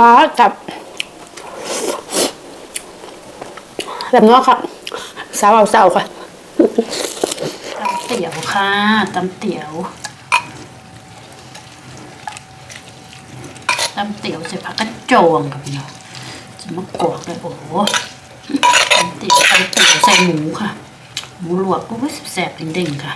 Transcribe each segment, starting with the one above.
มากับแบบนัวค่ะ สาวเอาสาวค่ะตำเตี๋ยวค่ะตำเตี๋ยวตำเตี๋ยวใส่ผักกระโจงกับพี่น้องจะมากรอกเลยโอ้โหตำเตี๋ยวตำเตี๋ยวใส่หมูค่ะ หมูลวกโอ้แสบๆเด้งๆค่ะ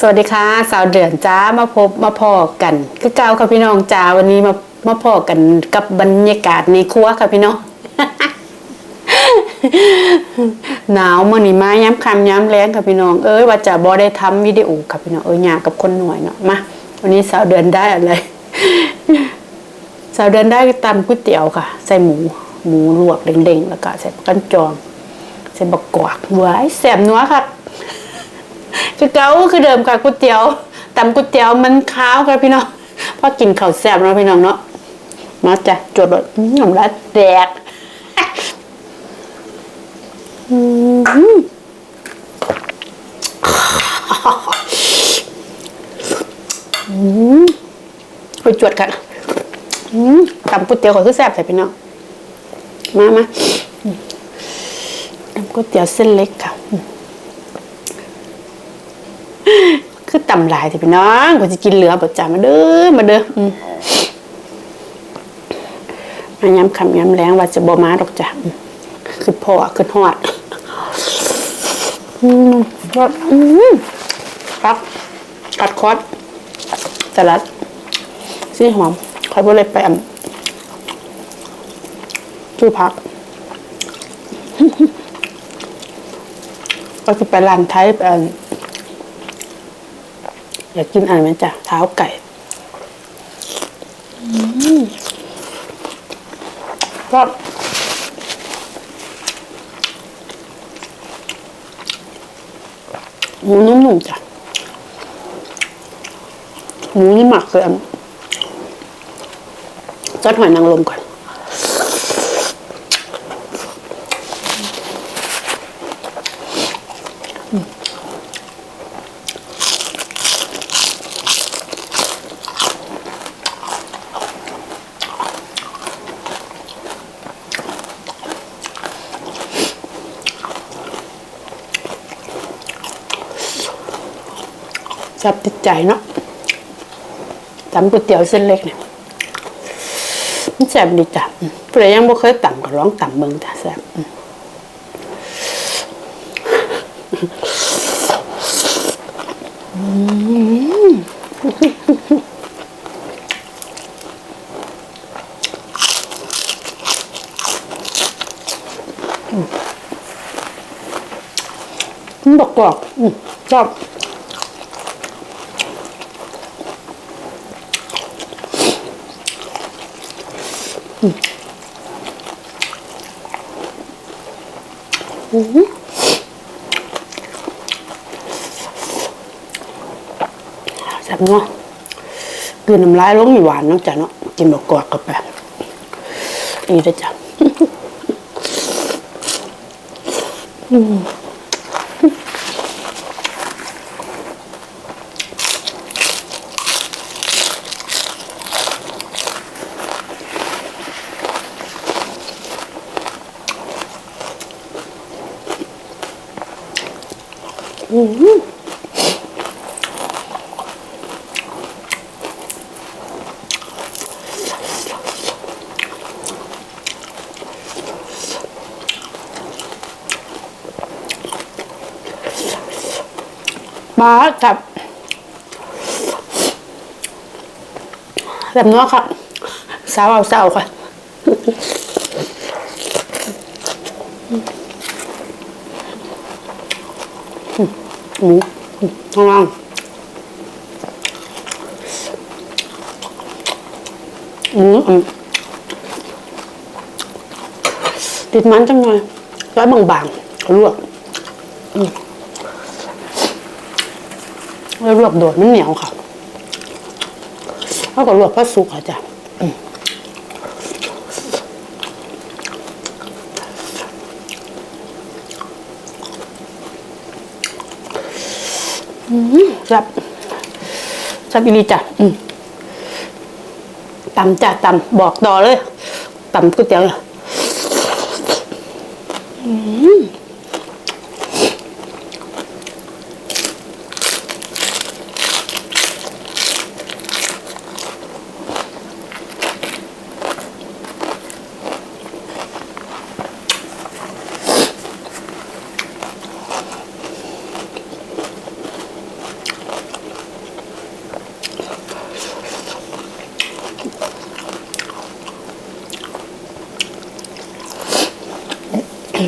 สวัสดีค่ะสาวเดือนจ้ามาพบมาพอกัน คือเก่าค่ะพี่น้องจ้าวันนี้มามาพอกันกับบรรยากาศในครัวค่ะพี่น้องหนาวมื่อนี้มาย้ำคำย้ำแรงค่ะพี่น้องเอ้ยว่าจะบอได้ทำวิดีโอค่ะพี่น้องเอ้ยยากกับคนหน่วยเนาะมาวันนี้สาวเดือนได้อะไรสาวเดือนได้ตำก๋วยเตี๋ยวค่ะ ใส่หมู หมูลวกเด้งๆแล้วก็ใส่กันจองใส่บักกวากไว้แสบนัวค่ะ คือเก่าคือเดิมค่ะก๋วยเตี๋ยวตำก๋วยเตี๋ยวมันขาวค่ะพี่น้องพอกินข้าวแซ่บนะพี่น้องเนาะมาจ้ะจดแบบน้ำลายแตกอืมไปจวดกันตำก๋วยเตี๋ยวก็คือแซ่บใส่พี่น้องมามาอืมตำก๋วยเตี๋ยวเส้นเล็กค่ะ คือตำหลายสิพี่น้องกูจะกินเหลือประจามาเด้อมาเด้ออืมาย้ำคำย้ำแรงว่าจะบ่มาดอกจ้ะคือพ่อคือหอดอืมรสอืมปักกัดคอดสลัดซี่หอมคอยบ่เลยไปอ่ำชูพักก็จะไปร้านไทยไป อันอยากกินอะไรไหมจ๊ะเท้าไก่อืมก็หมูนุ่มๆจ้ะหมูนี่หมักเลยอันซอสหอยนางรมก่อน แซ่บติดใจเนาะตำก๋วยเตี๋ยวเส้นเล็กเนี่ยมันแซ่บดีจ้ะอืมผู้ใดยังบ่เคยตำก็ลองตำเบิ่งจ้ะแซ่บอืมมันบอกกรอบอืมชอบ แซ่บเนาะกลืนน้ำลายลงมีหวานเนาะจ้ะเนาะกินบอกกวากกับไปอีได้อจ้ะ อืมากับแบบนัวค่ะสาวเอาสาวค่ะ หมูข้างล่างหมูอืมติดมันจังหน่อยร้อยบางๆลวกแล้วลวกโดดมันเหนียวค่ะแล้วก็ลวกพระสุกค่ะจ้ะ จับจับอีลีจ้ะตำจ้ะตำบอกต่อเลยตำก๋วยเตี๋ยวอืม แบ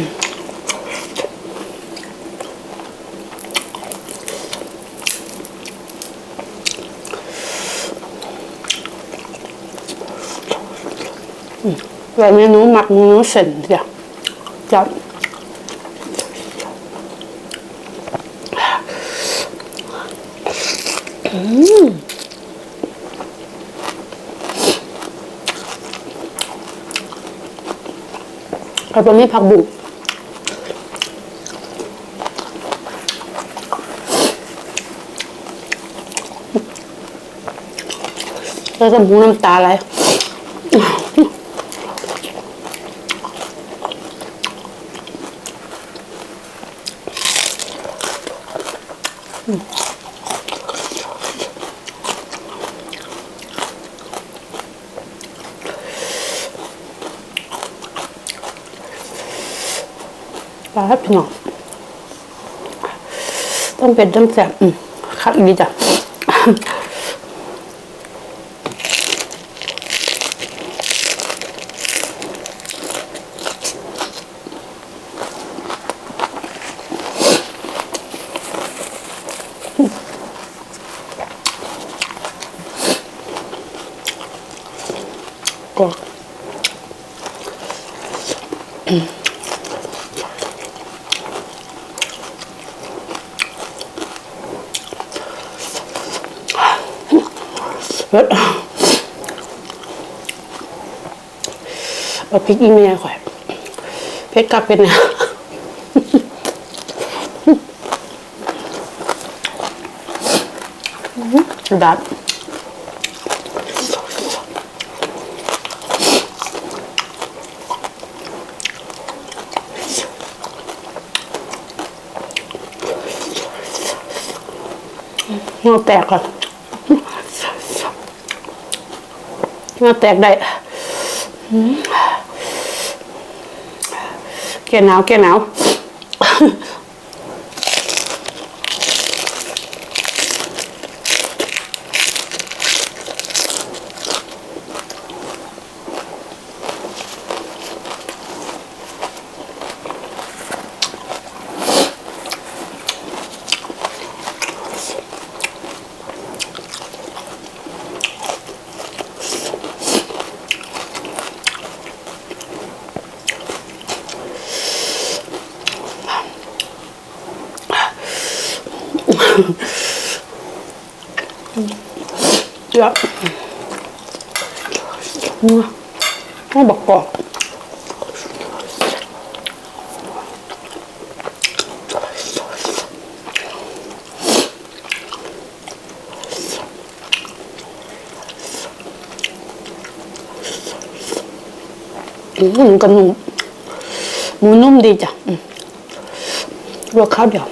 บเมนูหมักเมนูเส้นจ้ะจ้ะ เอาตัวนี้ผักบุ้งแล้วจะหมูน้ำตาไหล ปลาพี่น้องต้องเป็นต้องแซ่บคักดีจ้ะ ก็ เผ็ด เอาพริกอีเมียข่อยเผ็ดกลับเป็นเนี่ยดัดหัวแตกก่อนเหงาแตกได้อืม แก่หนาวแก่หนาว เยอะนัวต้องบอกกรอบอืม หมูกับหนูหมูนุ่มดีจ้ะรัวกข้าวเดียว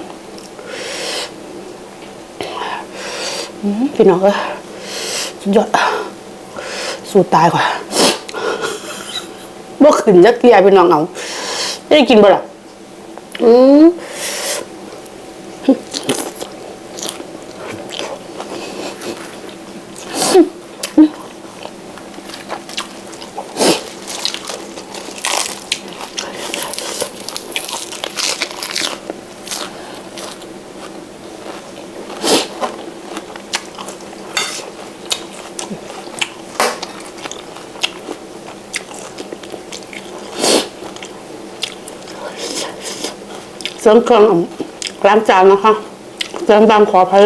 พี่น้องเอ้ยสุดยอดสู้ตายกว่าบ่ขึ้นจักเกียพี่น้องเอาได้กินบ่ล่ะอืม เสริมเครื่องล้างจานนะคะเสริมบางขออภัย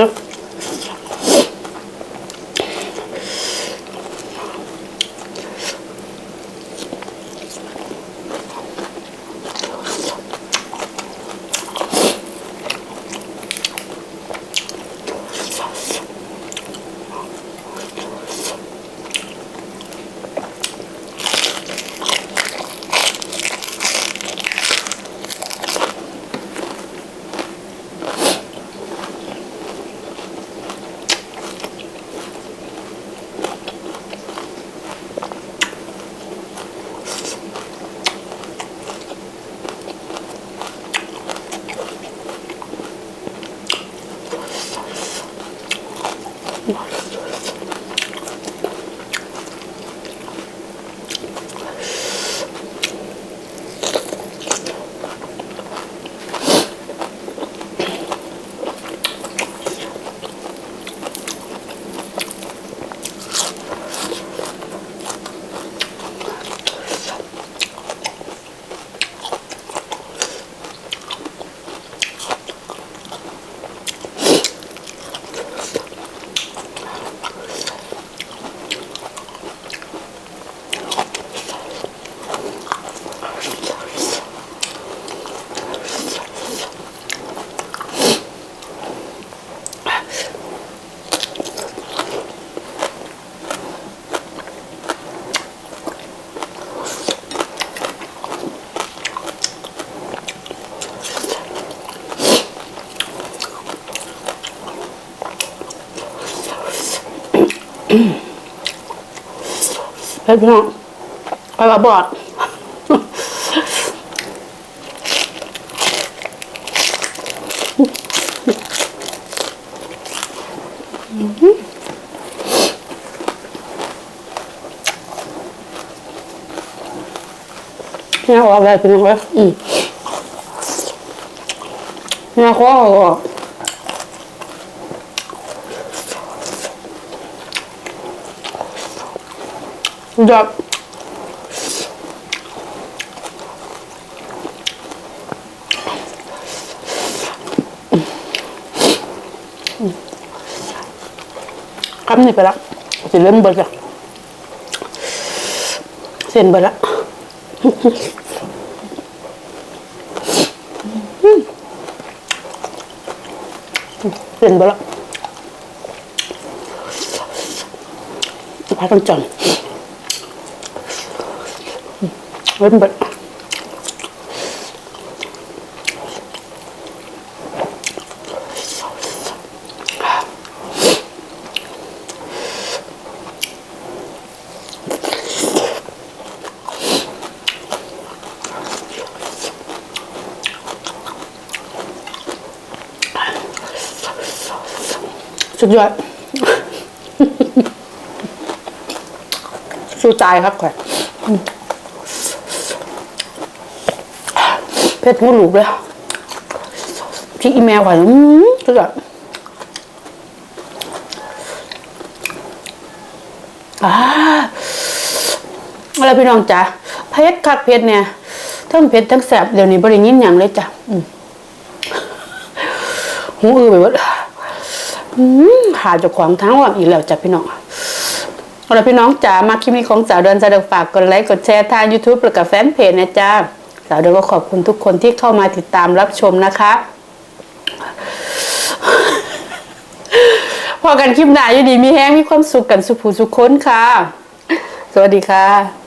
ด้วยเฮ้ยพี่น้องไปว่าบอดเนี่ยออกแบบเป็นยังไงอืมเนี่ยข้อออก ดับคำนี้ไปล้วจะเริ่มเบิดละเส้นเบิดละเปลี่ยนไปแล้วพาต้องจอ นเว้นเบิดสุดยอดสู้ตายครับข่อยอืม เพชรหูหลูกเลยพี่อีเมลข่อยอืมสุดยอดอ่าอะไรพี่น้องจ๋าเพชรคักเพชรเนี่ยทั้งเพชรทั้งแสบเดี๋ยวนี้บริยินอย่างเลยจ้ะอืมหูอื้อไปหมดอืมหาจ้าของทั้งวันอีกแล้วจ้ะพี่น้องเอาละพี่น้องจ๋ามาคลิปนี้ของสาวเดินสะดวกฝากกดไลค์กดแชร์ทาง YouTube แล้วกับแฟนเพจนะจ๊ะาวเดียวก็ขอบคุณทุกคนที่เข้ามาติดตามรับชมนะคะพอกันคลิปหน้าอยู่ดีมีแห้งมีความสุขกันสุขผูสุขคนค่ะ สวัสดีค่ะ